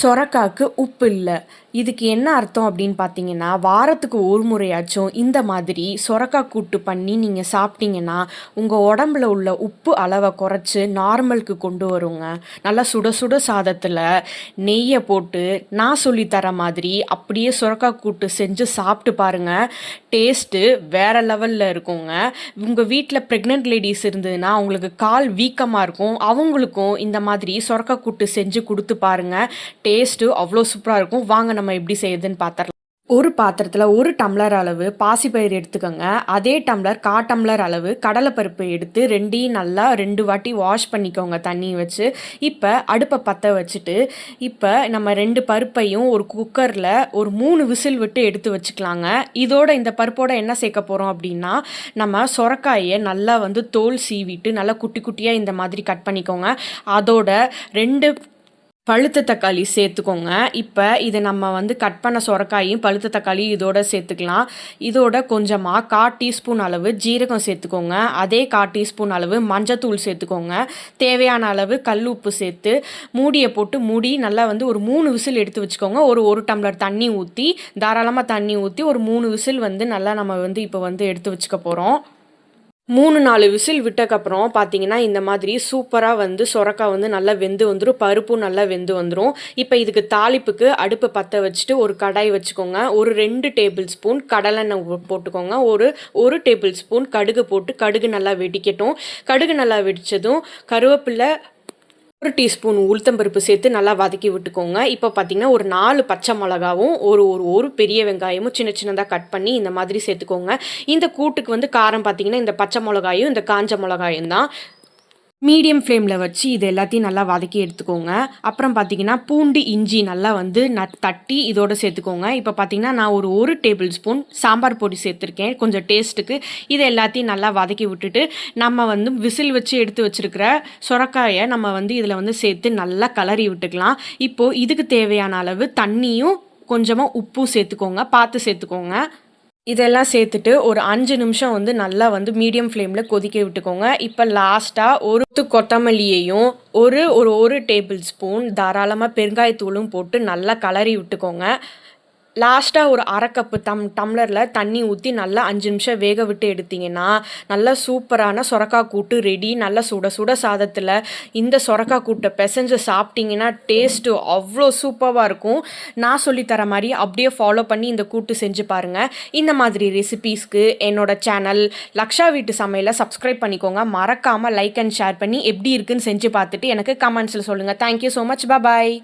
சொரக்காக்கு உப்பு இல்லை. இதுக்கு என்ன அர்த்தம் அப்படின்னு பார்த்தீங்கன்னா வாரத்துக்கு ஒரு முறையாச்சும் இந்த மாதிரி சொரக்கா கூட்டு பண்ணி நீங்கள் சாப்பிட்டீங்கன்னா உங்கள் உடம்புல உள்ள உப்பு அளவை குறைச்சி நார்மலுக்கு கொண்டு வருங்க. நல்லா சுட சுட சாதத்தில் நெய்யை போட்டு நான் சொல்லித்தர மாதிரி அப்படியே சொரக்கா கூட்டு செஞ்சு சாப்பிட்டு பாருங்கள் டேஸ்ட்டு வேறு லெவலில் இருக்குங்க. உங்கள் வீட்டில் ப்ரெக்னென்ட் லேடிஸ் இருந்ததுன்னா அவங்களுக்கு கால் வீக்கமாக இருக்கும். அவங்களுக்கும் இந்த மாதிரி சொரக்கா கூட்டு செஞ்சு கொடுத்து பாருங்கள் டேஸ்ட்டு அவ்வளோ சூப்பராக இருக்கும். வாங்க நம்ம எப்படி செய்யுதுன்னு பார்த்துடலாம் ஒரு பாத்திரத்தில் ஒரு டம்ளர் அளவு பாசிப்பயிறு எடுத்துக்கோங்க. அதே டம்ளர் கா டம்ளர் அளவு கடலைப்பருப்பு எடுத்து ரெண்டையும் நல்லா ரெண்டு வாட்டி வாஷ் பண்ணிக்கோங்க தண்ணி வச்சு. இப்போ அடுப்பை பற்ற வச்சுட்டு இப்போ நம்ம ரெண்டு பருப்பையும் ஒரு குக்கரில் ஒரு மூணு விசில் விட்டு எடுத்து வச்சுக்கலாங்க. இதோட இந்த பருப்போட என்ன சேர்க்க போகிறோம் அப்படின்னா நம்ம சொரக்காயை நல்லா வந்து தோல் சீவிட்டு நல்லா குட்டி குட்டியாக இந்த மாதிரி கட் பண்ணிக்கோங்க. அதோட ரெண்டு பழுத்த தக்காளி சேர்த்துக்கோங்க. இப்போ இதை நம்ம வந்து கட் பண்ண சொரக்காயும் பழுத்த தக்காளி இதோட சேர்த்துக்கலாம். இதோட கொஞ்சமாக கா டீஸ்பூன் அளவு ஜீரகம் சேர்த்துக்கோங்க. அதே கா டீஸ்பூன் அளவு மஞ்சத்தூள் சேர்த்துக்கோங்க. தேவையான அளவு கல் உப்பு சேர்த்து மூடியை போட்டு மூடி நல்லா வந்து ஒரு மூணு விசில் எடுத்து வச்சுக்கோங்க. ஒரு ஒரு டம்ளர் தண்ணி ஊற்றி தாராளமாக தண்ணி ஊற்றி ஒரு மூணு விசில் வந்து நல்லா நம்ம வந்து இப்போ வந்து எடுத்து வச்சுக்க போகிறோம் மூணு நாலு விசில் விட்டக்கப்புறம் பார்த்தீங்கன்னா இந்த மாதிரி சூப்பராக வந்து சொரக்காய் வந்து நல்லா வெந்து வந்துடும் பருப்பும் நல்லா வெந்து வந்துடும் இப்போ இதுக்கு தாளிப்புக்கு அடுப்பு பற்ற வச்சுட்டு ஒரு கடாய் வச்சுக்கோங்க. ஒரு ரெண்டு டேபிள் ஸ்பூன் கடலெண்ணெய் போட்டுக்கோங்க. ஒரு ஒரு டேபிள் ஸ்பூன் கடுகு போட்டு கடுகு நல்லா வெடிக்கட்டும். கடுகு நல்லா வெடித்ததும் கருவேப்பிலை ஒரு டீஸ்பூன் உளுத்தம்பருப்பு சேர்த்து நல்லா வதக்கி விட்டுக்கோங்க. இப்போ பார்த்தீங்கன்னா ஒரு நாலு பச்சை மிளகாவும் ஒரு ஒரு ஒரு பெரிய வெங்காயமும் சின்ன சின்னதாக கட் பண்ணி இந்த மாதிரி சேர்த்துக்கோங்க. இந்த கூட்டுக்கு வந்து காரம் பார்த்தீங்கன்னா இந்த பச்சை மிளகாயும் இந்த காஞ்ச மிளகாயும் தான். மீடியம் ஃப்ளேமில் வச்சு இது எல்லாத்தையும் நல்லா வதக்கி எடுத்துக்கோங்க. அப்புறம் பார்த்தீங்கன்னா பூண்டு இஞ்சி நல்லா வந்து ந தட்டி இதோடு சேர்த்துக்கோங்க. இப்போ பார்த்தீங்கன்னா நான் ஒரு ஒரு டேபிள் ஸ்பூன் சாம்பார் பொடி சேர்த்துருக்கேன். கொஞ்சம் டேஸ்ட்டுக்கு. இது எல்லாத்தையும் நல்லா வதக்கி விட்டுட்டு நம்ம வந்து விசில் வச்சு எடுத்து வச்சுருக்கிற சுரக்காயை நம்ம வந்து இதில் வந்து சேர்த்து நல்லா கலரி விட்டுக்கலாம். இப்போது இதுக்கு தேவையான அளவு தண்ணியும் கொஞ்சமாக உப்பும் சேர்த்துக்கோங்க. பார்த்து சேர்த்துக்கோங்க. இதெல்லாம் சேர்த்துட்டு ஒரு அஞ்சு நிமிஷம் வந்து நல்லா வந்து மீடியம் ஃப்ளேமில் கொதிக்க விட்டுக்கோங்க. இப்போ லாஸ்ட்டாக ஒரு கொத்தமல்லியையும் ஒரு ஒரு ஒரு டேபிள் ஸ்பூன் தாராளமாக பெருங்காயத்தூளும் போட்டு நல்லா கலரி விட்டுக்கோங்க. லாஸ்ட்டாக ஒரு அரை கப்பு தம் டம்ளரில் தண்ணி ஊற்றி நல்லா அஞ்சு நிமிஷம் வேக விட்டு எடுத்திங்கன்னா நல்லா சூப்பரான சொரக்காய் கூட்டு ரெடி நல்லா சுட சுட சாதத்தில் இந்த சொரக்கா கூட்டை பிசைஞ்சு சாப்பிட்டிங்கன்னா டேஸ்ட்டு அவ்வளோ சூப்பராக இருக்கும். நான் சொல்லித்தர மாதிரி அப்படியே ஃபாலோ பண்ணி இந்த கூட்டு செஞ்சு பாருங்கள் இந்த மாதிரி ரெசிபீஸ்க்கு என்னோட சேனல் லக்ஷா வீட்டு சமையலை சப்ஸ்கிரைப் பண்ணிக்கோங்க. மறக்காமல் லைக் அண்ட் ஷேர் பண்ணி எப்படி இருக்குன்னு செஞ்சு பார்த்துட்டு எனக்கு கமெண்ட்ஸில் சொல்லுங்கள் தேங்க்யூ ஸோ மச் பாய்